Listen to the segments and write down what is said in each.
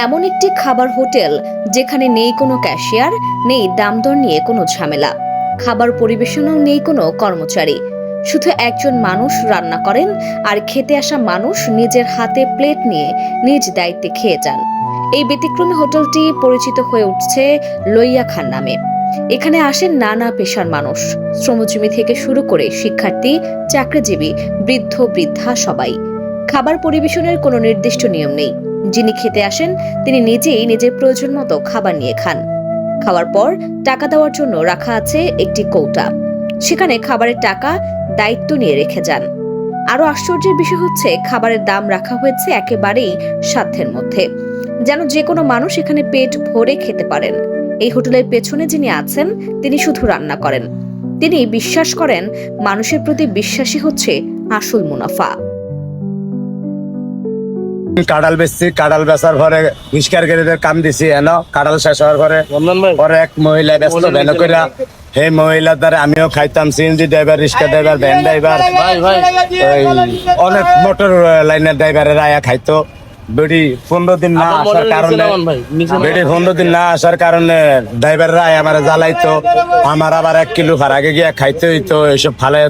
এমন একটি খাবার হোটেল যেখানে নেই কোনো ক্যাশিয়ার, নেই দামদর নিয়ে কোনো ঝামেলা। খাবার পরিবেশনেও নেই কোনো কর্মচারী। শুধু একজন মানুষ রান্না করেন আর খেতে আসা মানুষ নিজের হাতে প্লেট নিয়ে নিজ দায়িত্বে খেয়ে যান। এই ব্যতিক্রমী হোটেলটি পরিচিত হয়ে উঠছে লইয়া খান নামে। এখানে আসেন নানা পেশার মানুষ। শ্রমজীবী থেকে শুরু করে শিক্ষার্থী, চাকরিজীবী, বৃদ্ধ, বৃদ্ধা সবাই। খাবার পরিবেশনের কোনো নির্দিষ্ট নিয়ম নেই। যিনি খেতে আসেন, তিনি নিজেই নিজের প্রয়োজন মতো খাবার নিয়ে খান। খাওয়ার পর টাকা দেওয়ার জন্য রাখা আছে একটি কৌটা। সেখানে খাবারের টাকা দায়িত্ব নিয়ে রেখে যান। আরও আশ্চর্যের বিষয় হচ্ছে, খাবারের দাম রাখা হয়েছে একেবারেই সাধ্যের মধ্যে। যেন যে কোনো মানুষ এখানে পেট ভরে খেতে পারেন। এই হোটেলের পেছনে যিনি আছেন, তিনি শুধু রান্না করেন। তিনি বিশ্বাস করেন, মানুষের প্রতি বিশ্বাসী হচ্ছে আসল মুনাফা। কাঁঠাল বেচছি কাঁঠাল বেচার পরে রিস্কারকারীদের কাম দিছি এন কাঁঠাল শেষ হওয়ার পরে পরে এক মহিলা ব্যস্ত ভ্যান কইরা সেই মহিলার দ্বারা আমিও খাইতাম CNG driver rickshaw driver van driver. অনেক মোটর লাইনের ড্রাইভারের আয়া খাইতো। বেডি পনেরো দিন না আসার কারণে বেডি পনেরো দিন না আসার কারণে ড্রাইভাররা আমার জ্বালাইতো। আমার আবার এক কিলো ফারাকে গিয়া খাইতে হইতো এইসব ফালাই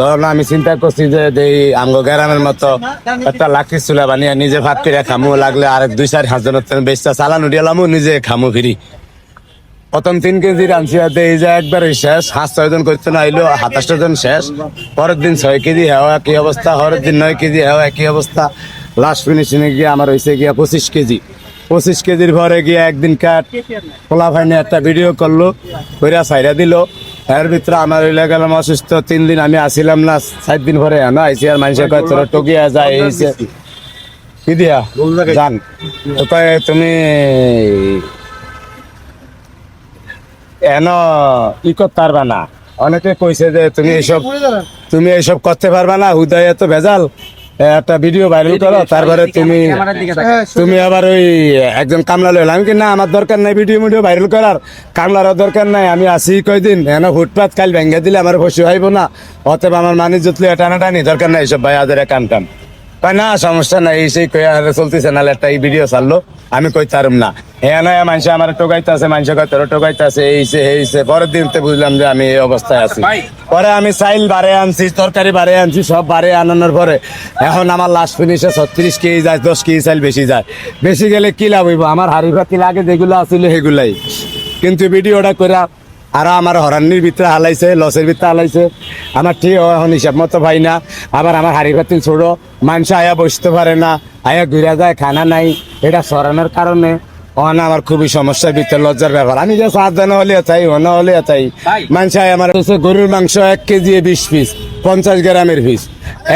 তখন আমি চিন্তা করছি যে এই আমগো গ্রামের মতো একটা লাকি চুলা বানিয়ে নিজে ভাত করে খামু, লাগলে আর দুই চার হাজার বেচটা চালানো দিলামু নিজে খামু ফিরি। প্রথম তিন কেজি রাঁধছি হাতে, এই যে একবার শেষ হাঁস ছয় জন করতে না আইলো সাতাশটা জন শেষ। পরের দিন ছয় কেজি হেওয়া একই অবস্থা, পরের দিন নয় কেজি হেওয়া একই অবস্থা। লাস্ট ফিনিশিংয়ে গিয়ে আমার হয়েছে গিয়া পঁচিশ কেজি। পঁচিশ কেজির পরে গিয়ে একদিন কাট পোলা ভাইনে একটা ভিডিও করল, কইরা সাইরা দিল। এর ভিতরে আমার হইলে গেলাম অসুস্থ তিন দিন আমি আসিলাম না সাত দিন পরে এনো আইসি আর মানুষের কয় তোরা টকিয়া যায় এইছে কি দিয়া? জান তো কয় তুমি এন ই করতে পারবা না। অনেকে কইছে যে তুমি এইসব তুমি এইসব করতে পারবা না হুদয় এত ভেজাল। একটা ভিডিও ভাইরাল করো তারপরে তুমি তুমি আবার ওই একজন কামলা লইল। আমি কি না আমার দরকার নাই ভিডিও ভিডিও ভাইরাল করার। কামলারও দরকার নাই আমি আসি কয়দিন। এন ফুটপাত কাল ভেঙে দিলে আমার খুশি হইব না। অতএব আমার মানি জুতলে টানা টানি দরকার নাই সব ভাই আদের কাম টাম কয় না সমস্যা নাই সেই কই চলতেছে নাহলে একটা এই ভিডিও ছাড়লো। আমি কই তারম না। হ্যাঁ নয় মানুষ আমার টোকাইতে আছে মানুষ কয় তোর টোকাইতে আছে এইছে এইছে পরের দিনতে বুঝলাম যে আমি এই অবস্থায় আছি। পরে আমি চাইল বারে আনছি তরকারি বারে আনছি সব বারে আনানোর পরে এখন আমার লাস্ট ফিনিশে ছত্রিশ কেজি যায় দশ কেজি চাইল বেশি যায়। বেশি গেলে কি লাভ হইব? আমার হাড়ি ভাতি লাগে যেগুলো আছিল সেগুলাই। কিন্তু ভিডিওটা করা আর আমার হরানির ভিতরে হালাইছে লসের ভিতরে হালাইছে। আমার ঠিক এখন হিসাব মতো ভাই না আবার আমার হাড়ি ভাতি ছোড়ো মানুষ আয়া বসতে পারে না আয়া ঘুরে যায় খানা নাই। এটা সরানোর কারণে। অন আমার খুবই সমস্যার ভিতরে লজ্জার ব্যাপার। আমি যে সাত জানা হলে চাই অন্য হলে চাই মানুষ আয় আমার হচ্ছে গরুর মাংস এক কেজি বিশ পিস পঞ্চাশ গ্রামের পিস।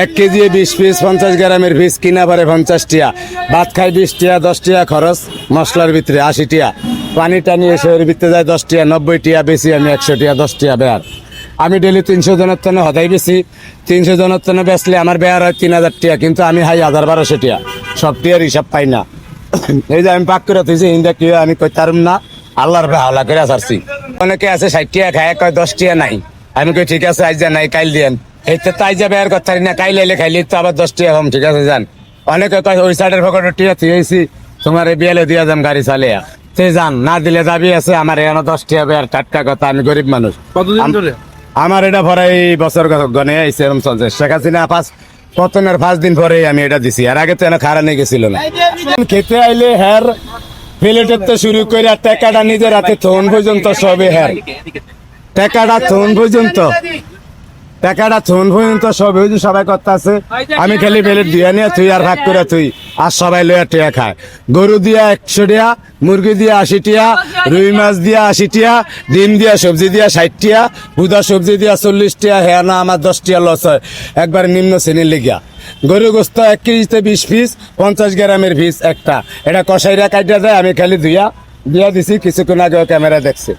এক কেজি বিশ পিস পঞ্চাশ গ্রামের পিস কিনা পারে পঞ্চাশ টিয়া। ভাত খাই বিশ টিয়া দশ টিয়া খরচ মশলার ভিতরে আশি টিয়া। পানি টানি এসে ওর ভিতরে যায় দশ টিয়া নব্বই টিয়া বেশি আমি একশো টিয়া দশ টিয়া বেয়ার। আমি ডেলি তিনশো জনের তনে হদাই বেশি তিনশো জনের তনে বেচলে আমার বেয়ার হয় তিন হাজার টিয়া কিন্তু আমি হাই হাজার বারোশো টিয়া। সব টিয়ার হিসাব পাই না। এই যে আমি পাক করে তুইছি হিন্দা কি আমি কই তারুম না আল্লাহর হাওলা করে আসছি অনেকে আছে ষাট টিয়া খায় কয় দশ টিয়া নাই। আমি কই ঠিক আছে আজ যা নাই কাইল দিয়েন। এই তো তাই যাবে আর কথা না কাইল এলে খাইলে তো আবার দশ টিয়া হম ঠিক আছে যান। অনেকে কয় ওই সাইডের পকেটে টিয়া থুয়েছি তোমার এই বিয়ালে দিয়া যাম গাড়ি চালিয়া। সে যান না দিলে যাবি আছে আমার এখানে দশ টিয়া বেয়ার টাটকা কথা আমি গরিব মানুষ। কতদিন ধরে? আমার এটা ভরে এই বছর গনে এরকম চলছে। শেখ হাসিনা পাঁচ পতনের পাঁচ দিন পরে আমি এটা দিছি। আর আগে তো এনে খারা নিয়ে গেছিল না। খেতে আইলে হ্যার প্লেটের তো শুরু করে টেকাটা নিজের হাতে থন পর্যন্ত সবে হ্যার টেকাটা থন পর্যন্ত। টাকাটা থন পর্যন্ত সব হয়েছে সবাই আছে আমি খালি প্লেট দিয়ে নিয়ে তুই আর ভাগ করে তুই আর সবাই লইয়া টিয়া খায়। গরু দিয়া একশো টিয়া, মুরগি দিয়া আশি টিয়া, রুই মাছ দিয়া আশি টিয়া, ডিম দিয়া সবজি দিয়া ষাট টিয়া বুদা সবজি দিয়া চল্লিশ টিয়া হ্যাঁ না আমার দশ টিয়া লস হয়। একবার নিম্ন শ্রেণির লিগিয়া। গরু গোস্ত এক কেজিতে বিশ পিস, পঞ্চাশ গ্রামের পিস একটা। এটা কষাইরা কাটিয়া দেয় আমি খালি ধুইয়া দিয়া দিছি, কিছুক্ষণ আগে ক্যামেরা দেখছে।